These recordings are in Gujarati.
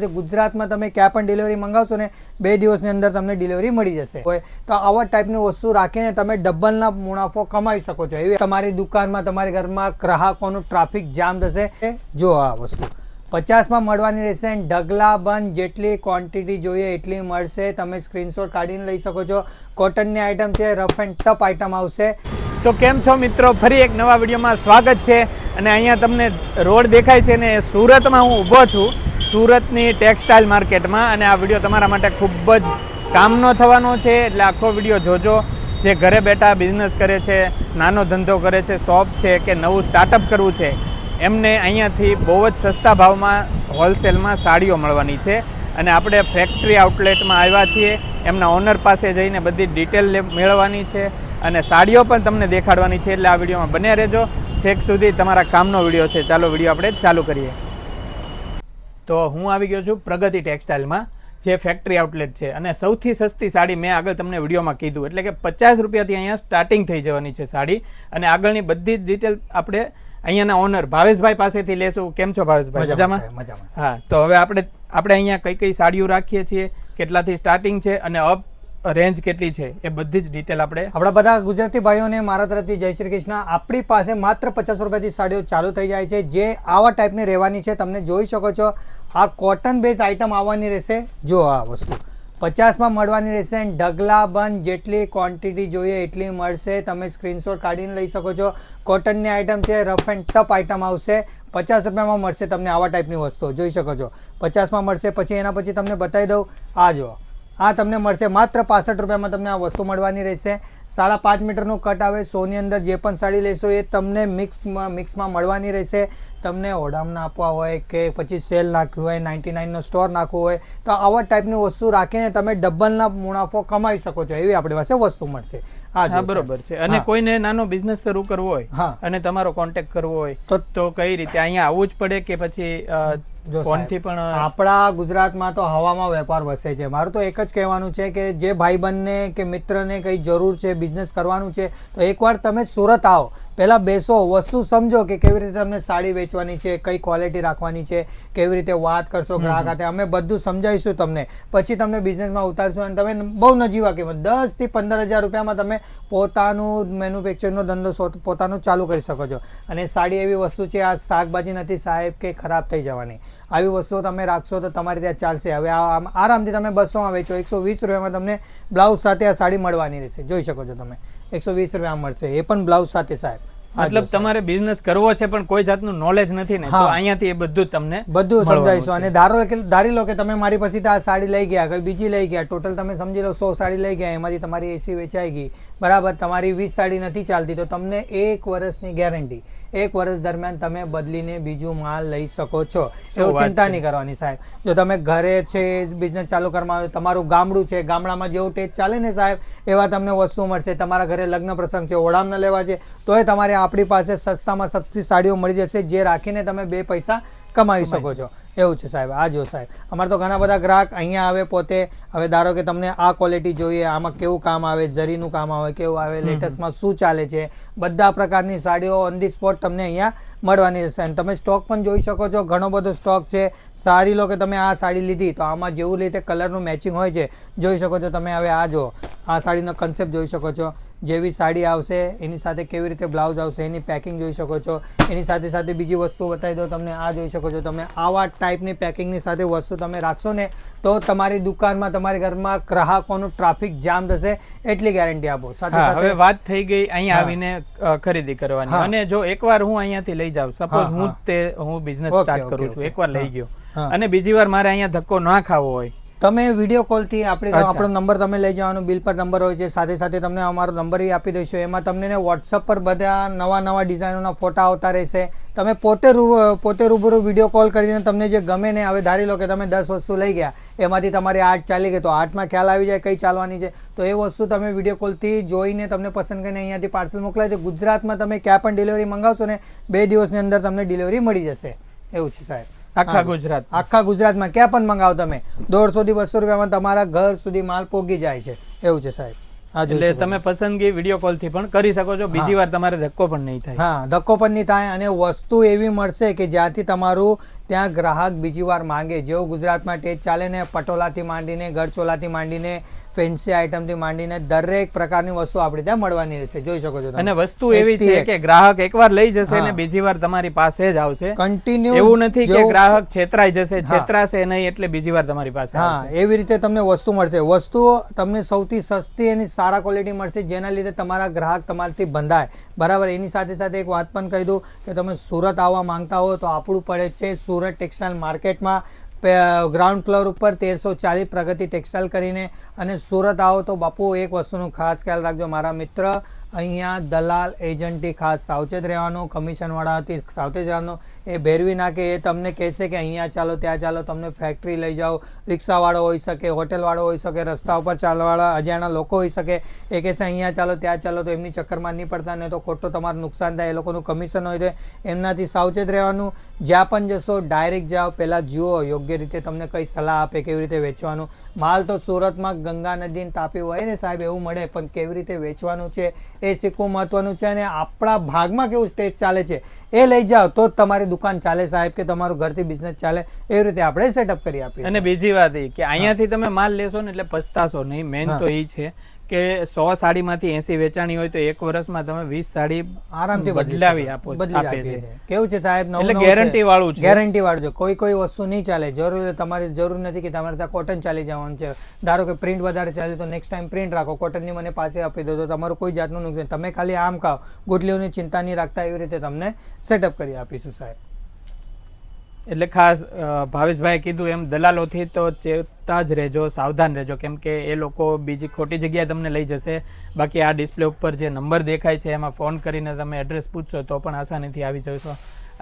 ગુજરાતમાં તમે ક્યાં પણ ડિલિવરી મંગાવશો ને, બે દિવસની અંદર તમને ડિલિવરી મળી જશે. તો આવા ટાઈપની વસ્તુ રાખીને તમે ડબલના મુનાફો કમાઈ શકો છો. એવી તમારી દુકાનમાં, તમારી ઘરમાં ગ્રાહકોનું ટ્રાફિક જામ થશે. જો આ વસ્તુ. પચાસમાં મળવાની રહેશે અને ઢગલા બંધ જેટલી ક્વોન્ટિટી જોઈએ એટલી મળશે. તમે સ્ક્રીનશોટ કાઢીને લઈ શકો છો. કોટનની આઇટમ છે રફ એન્ડ ટફ આઇટમ આવશે. તો કેમ છો મિત્રો? ફરી એક નવા વિડીયોમાં સ્વાગત છે. અને અહીંયા તમને રોડ દેખાય છે ને સુરતમાં હું ઊભો છું. સુરતની ટેક્સટાઇલ માર્કેટમાં અને આ વીડિયો તમારા માટે ખૂબ જ કામનો થવાનો છે. એટલે આખો વીડિયો જોજો. જે ઘરે બેઠા બિઝનેસ કરે છે, નાનો ધંધો કરે છે શોપ છે કે નવું સ્ટાર્ટઅપ કરવું છે, એમને અહીંયાથી બહુ જ સસ્તા ભાવમાં હોલસેલમાં સાડીઓ મળવાની છે. અને આપણે ફેક્ટરી આઉટલેટમાં આવ્યા છીએ. એમના ઓનર પાસે જઈને બધી ડિટેલ મેળવવાની છે અને સાડીઓ પણ તમને દેખાડવાની છે. એટલે આ વિડીયોમાં બન્યા રહેજો. છેક સુધી તમારા કામનો વીડિયો છે. ચાલો વીડિયો આપણે ચાલુ કરીએ. તો હું આવી ગયો છું પ્રગતિ ટેક્સટાઇલમાં જે ફેક્ટરી આઉટલેટ છે. અને સૌથી સસ્તી સાડી મેં આગળ તમને વિડીયોમાં કીધું. એટલે કે પચાસ રૂપિયાથી અહીંયા સ્ટાર્ટિંગ થઈ જવાની છે સાડી. અને આગળની બધી જ ડિટેલ આપણે અહીંયાના ઓનર ભાવેશભાઈ પાસેથી લેશું. કેમ છો ભાવેશભાઈ? મજામાં. હા તો હવે આપણે આપણે અહીંયા કઈ કઈ સાડીઓ રાખીએ છીએ કેટલાથી સ્ટાર્ટિંગ છે અને અપ રેન્જ કેટલી છે એ બધી જ ડિટેલ આપણે આપણા બધા ગુજરાતી ભાઈઓને મારા તરફથી જય શ્રી કૃષ્ણ. આપણી પાસે માત્ર પચાસ રૂપિયાથી સાડીઓ ચાલુ થઈ જાય છે. જે આવા ટાઈપની રહેવાની છે, તમને જોઈ શકો છો. આ કોટન બેઝ આઇટમ આવવાની રહેશે. જો આ વસ્તુ પચાસમાં મળવાની રહેશે. અને ઢગલા બંધ જેટલી ક્વોન્ટિટી જોઈએ એટલી મળશે. તમે સ્ક્રીનશોટ કાઢીને લઈ શકો છો. કોટનની આઇટમ છે રફ એન્ડ ટફ આઇટમ આવશે. પચાસ રૂપિયામાં મળશે તમને આવા ટાઈપની વસ્તુઓ. જોઈ શકો છો. પચાસમાં મળશે. પછી એના પછી તમને બતાવી દઉં. આ જો આ તમને મળશે. માત્ર પાસઠ રૂપિયામાં તમને આ વસ્તુ મળવાની રહેશે. સાડા પાંચ મીટરનું કટ આવે સોની અંદર જે પણ સાડી લેશો એ તમને મિક્સમાં મિક્સમાં મળવાની રહેશે. તમને ઓડામના આપવા હોય કે પછી સેલ નાખ્યું હોય નાઇન્ટી નાઇનનો સ્ટોર નાખવો હોય તો આવા ટાઈપની વસ્તુ રાખીને તમે ડબલના મુનાફો કમાઈ શકો છો. એવી આપણી પાસે વસ્તુ મળશે. હા બરોબર છે. અને કોઈને નાનો બિઝનેસ શરૂ કરવો હોય હા. અને તમારો કોન્ટેક્ટ કરવો હોય તો તો કઈ રીતે? અહીંયા આવવું જ પડે કે પછી ફોનથી પણ આપણા ગુજરાતમાં તો હવામાં વેપાર વસે છે. મારું તો એક જ કહેવાનું છે કે જે ભાઈબંધને કે મિત્રને કંઈ જરૂર છે બિઝનેસ કરવાનું છે તો એકવાર તમે સુરત આવો. પહેલાં બેસો વસ્તુ સમજો કે કેવી રીતે તમને સાડી વેચવાની છે કઈ ક્વોલિટી રાખવાની છે કેવી રીતે વાત કરશો ગ્રાહક સાથે. અમે બધું સમજાવીશું તમને. પછી તમને બિઝનેસમાં ઉતારશું અને તમે બહુ નજીવા કિંમત દસથી પંદર હજાર રૂપિયામાં તમે પોતાનું મેન્યુફેક્ચરનો ધંધો પોતાનું ચાલુ કરી શકો છો. અને સાડી એવી વસ્તુ છે આ શાકભાજી નથી સાહેબ કે ખરાબ થઈ જવાની. આવી વસ્તુઓ તમે રાખશો તો તમારે ત્યાં ચાલશે. હવે આરામથી તમે બસોમાં વેચો. એકસો વીસ રૂપિયામાં તમને બ્લાઉઝ સાથે આ સાડી મળવાની રહેશે. જોઈ શકો છો તમે. એકસો વીસ રૂપિયા મળશે. એ પણ બ્લાઉઝ સાથે સાહેબ. મતલબ તમારે બિઝનેસ કરવો છે પણ કોઈ જાતનું નોલેજ નથી ને તો. અહીંયાથી એ બધું તમને બધું સમજાવીશું. અને ધારો કે ધારી લો કે તમે મારી પાસેથી આ સાડી લઈ ગયા કઈ બીજી લઈ ગયા. ટોટલ તમે સમજી લો સો સાડી લઈ ગયા એમાંથી તમારી એસી વેચાઈ ગઈ. બરાબર તમારી વીસ સાડી નથી ચાલતી તો તમને એક વર્ષની ગેરંટી એક વર્ષ દરમિયાન તમે બદલીને બીજું માલ લઈ શકો છો. એવું ચિંતા નહીં કરવાની સાહેબ. જો તમે ઘરે છે બિઝનેસ ચાલુ કરવા તમારું ગામડું છે ગામડામાં જેવું ટેસ્ટ ચાલે ને સાહેબ એવા તમને વસ્તુ મળશે. તમારા ઘરે લગ્ન પ્રસંગ છે ઓળામના લેવા છે તોય તમારે આપણી પાસે સસ્તામાં સસ્તી સાડીઓ મળી જશે જે રાખીને તમે બે પૈસા કમાવી શકો છો. એવું છે સાહેબ આ જો સાહેબ. અમારે તો ઘણા બધા ગ્રાહક અહીંયા આવે પોતે. હવે ધારો કે તમને આ ક્વોલિટી જોઈએ આમાં કેવું કામ આવે જરીનું કામ આવે કેવું આવે લેટેસ્ટમાં શું ચાલે છે બધા પ્રકારની સાડીઓ ઓન ધી સ્પોટ તમને અહીંયા મળવાની છે અને તમે સ્ટોક પણ જોઈ શકો છો ઘણો બધો સ્ટોક છે. સારી લો કે તમે આ સાડી લીધી તો આમાં જેવું રીતે કલરનું મેચિંગ હોય છે જોઈ શકો છો તમે. હવે આ જો આ સાડીનો કન્સેપ્ટ જોઈ શકો છો. જેવી સાડી આવશે એની સાથે કેવી રીતે બ્લાઉઝ આવશે એની પેકિંગ જોઈ શકો છો. એની સાથે સાથે બીજી વસ્તુ બતાવી દો તમને આ જોઈ શકો છો તમે. આવા ટાઈપની પેકિંગની સાથે વસ્તુ તમે રાખશો ને તો તમારી દુકાનમાં તમારી ઘરમાં ગ્રાહકોનું ટ્રાફિક જામ થશે એટલી ગેરંટી આપો. સાથે સાથે વાત થઈ ગઈ અહીંયા આવીને ખરીદી કરવાની. અને જો એકવાર હું અહીંયાથી લઈ જાઉં સપોઝ હું તે હું બિઝનેસ સ્ટાર્ટ કરું છું. એકવાર લઈ ગયો. અને બીજી વાર મારે અહીંયા ધક્કો ના ખાવો હોય તમે વીડિયો કોલથી આપણે આપણો નંબર તમે લઈ જવાનો બિલ પર નંબર હોય છે સાથે સાથે તમને અમારો નંબર આપી દઈશું. એમાં તમને વોટ્સઅપ પર બધા નવા નવા ડિઝાઇનોના ફોટા આવતા રહેશે. તમે પોતે પોતે રૂબરૂ વીડિયો કોલ કરીને તમને જે ગમે ને હવે ધારી લો કે તમે દસ વસ્તુ લઈ ગયા એમાંથી તમારી આર્ટ ચાલી ગઈ તો આર્ટમાં ખ્યાલ આવી જાય કઈ ચાલવાની છે. તો એ વસ્તુ તમે વીડિયો કોલથી જોઈને તમને પસંદ કરીને અહીંયાથી પાર્સલ મોકલાય છે ગુજરાતમાં તમે ક્યાં પણ ડિલિવરી મંગાવશો ને બે દિવસની અંદર તમને ડિલિવરી મળી જશે. એવું છે સાહેબ. આખા ગુજરાત આખા ગુજરાતમાં ક્યાં પણ મંગાવો તમે. દોઢસો થી બસો રૂપિયામાં તમારા ઘર સુધી માલ પોગી જાય છે. એવું છે સાહેબ. એટલે તમે પસંદગી વીડિયો કોલથી પણ કરી શકો છો. બીજી વાર તમારે ધક્કો પણ નહીં થાય. હા ધક્કો પણ નહીં થાય અને વસ્તુ એવી મળશે કે જ્યાંથી તમારું ત્યાં ગ્રાહક બીજી વાર માંગે. જેવું ગુજરાતમાં ટેજ ચાલે ને પટોલાથી માંડીને ગરચોલાથી માંડીને ફેન્સી આઇટમથી માંડીને દરેક પ્રકારની વસ્તુ આપણે ત્યાં મળવાની રહેશે. જોઈ શકો છો અને વસ્તુ એવી છે કે ગ્રાહક એકવાર લઈ જશે અને બીજી વાર તમારી પાસે જ આવશે. કન્ટિન્યુ એવું નથી કે ગ્રાહક છેતરાઈ જશે છેતરાશે નહીં એટલે બીજી વાર તમારી પાસે હા એવી રીતે તમને વસ્તુ મળશે. વસ્તુઓ તમને સૌથી સસ્તી અને સારા ક્વોલિટી મળશે જેના લીધે તમારા ગ્રાહક તમારાથી બંધાય. બરાબર? એની સાથે સાથે એક વાત પણ કહી દઉં કે તમે સુરત આવવા માંગતા હો તો આપણું પડે છે સુરત ટેક્સટાઇલ માર્કેટમાં. ગ્રાઉન્ડ ફ્લોર ઉપર તેરસો ચાલીસ પ્રગતિ ટેક્સટાઇલ કરીને અને સુરત આવો તો બાપુ એક વસ્તુનું ખાસ ખ્યાલ રાખજો. મારા મિત્ર અહીંયા દલાલ એજન્ટથી ખાસ સાવચેત રહેવાનું કમિશનવાળાથી સાવચેત રહેવાનું, એ ભેરવી નાખે, એ તમને કહેશે કે અહીંયા ચાલો, ત્યાં ચાલો, તમને ફેક્ટરી લઈ જાઓ, રિક્ષાવાળો હોઈ શકે, હોટેલવાળો હોઈ શકે, રસ્તા ઉપર ચાલવાળા અજાણા લોકો હોઈ શકે, એ કહેશે અહીંયા ચાલો, ત્યાં ચાલો, તો એમની ચક્કરમાં નહીં પડતા, નહીં તો ખોટું તમારું નુકસાન થાય, એ લોકોનું કમિશન હોય છે એમનાથી સાવચેત રહેવાનું. જ્યાં પણ જશો ડાયરેક્ટ જાઓ, પહેલાં જુઓ, યોગ્ય રીતે તમને કઈ સલાહ આપે, કેવી રીતે વેચવાનું. માલ તો સુરતમાં ગંગા નદી તાપી હોય ને સાહેબ, એવું મળે, પણ કેવી રીતે વેચવાનું છે એ શીખવું મહત્વનું છે અને આપણા ભાગમાં કેવું સ્ટેજ ચાલે છે એ લઈ જાઓ તો તમારી દુકાન ચાલે સાહેબ કે તમારું ઘરથી બિઝનેસ ચાલે એવી રીતે આપણે સેટઅપ કરી આપીએ. અને બીજી વાત એ કે અહીંયાથી તમે માલ લેશો ને એટલે પસ્તાશો નહીં. મેન તો એ છે કે સો સાડીમાંથી એસી વેચાણી હોય તો એક વર્ષમાં તમે વીસ સાડી આરામથી બદલાવી આપો બદલી આપે છે. કેવું છે સાહેબ? એટલે છે. ગેરંટી વાળું છે. ગેરંટી વાળજો કોઈ કોઈ વસ્તુ નહીં ચાલે. જરૂર તમારી જરૂર નથી કે તમારે ત્યાં કોટન ચાલી જવાનું છે. ધારો કે પ્રિન્ટ વધારે ચાલે તો નેક્સ્ટ ટાઈમ પ્રિન્ટ રાખો. કોટનની મને પાસે આપી દો તો તમારું કોઈ જાતનું નુકસાન. તમે ખાલી આમ ખાઓ. ગુટલીઓની ચિંતા નહીં રાખતા. એવી રીતે તમને સેટઅપ કરી આપીશું સાહેબ. એટલે ખાસ ભાવેશભાઈએ કીધું એમ, દલાલોથી તો ચેતતા જ રહેજો, સાવધાન રહેજો, કેમ કે એ લોકો બીજી ખોટી જગ્યાએ તમને લઈ જશે. બાકી આ ડિસ્પ્લે ઉપર જે નંબર દેખાય છે, એમાં ફોન કરીને તમે એડ્રેસ પૂછશો તો પણ આસાનીથી આવી જશો.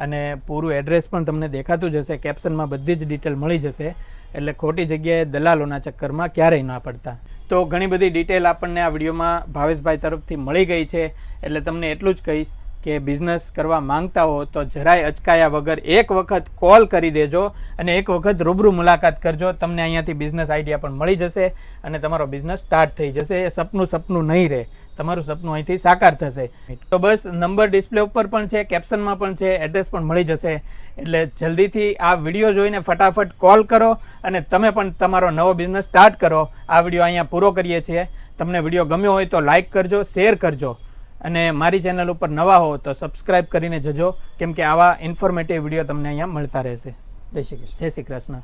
અને પૂરું એડ્રેસ પણ તમને દેખાતું જશે કેપ્શનમાં બધી જ ડિટેલ મળી જશે. એટલે ખોટી જગ્યાએ દલાલોના ચક્કરમાં ક્યારેય ના પડતા. તો ઘણી બધી ડિટેલ આપણને આ વિડીયોમાં ભાવેશભાઈ તરફથી મળી ગઈ છે, એટલે તમને એટલું જ કહીશ. કે બિઝનેસ કરવા માંગતા હો તો જરાય અચકાયા વગર એક વખત કોલ કરી દેજો અને એક વખત રૂબરૂ મુલાકાત કરજો. તમને અહીંયાથી બિઝનેસ આઈડિયા પણ મળી જશે અને તમારો બિઝનેસ સ્ટાર્ટ થઈ જશે. એ સપનું સપનું નહીં રહે. તમારું સપનું અહીંથી સાકાર થશે. તો બસ નંબર ડિસ્પ્લે ઉપર પણ છે કેપ્શનમાં પણ છે એડ્રેસ પણ મળી જશે. એટલે જલ્દીથી આ વીડિયો જોઈને ફટાફટ કોલ કરો અને તમે પણ તમારો નવો બિઝનેસ સ્ટાર્ટ કરો. આ વીડિયો અહીંયા પૂરો કરીએ છીએ. તમને વીડિયો ગમ્યો હોય તો લાઈક કરજો શેર કરજો. અને મારી ચેનલ ઉપર નવા હો તો સબસ્ક્રાઇબ કરીને જજો કેમ કે આવા ઇન્ફોર્મેટિવ વીડિયો તમને અહીંયા મળતા રહેશે. જય શ્રી કૃષ્ણ. જય શ્રી કૃષ્ણ.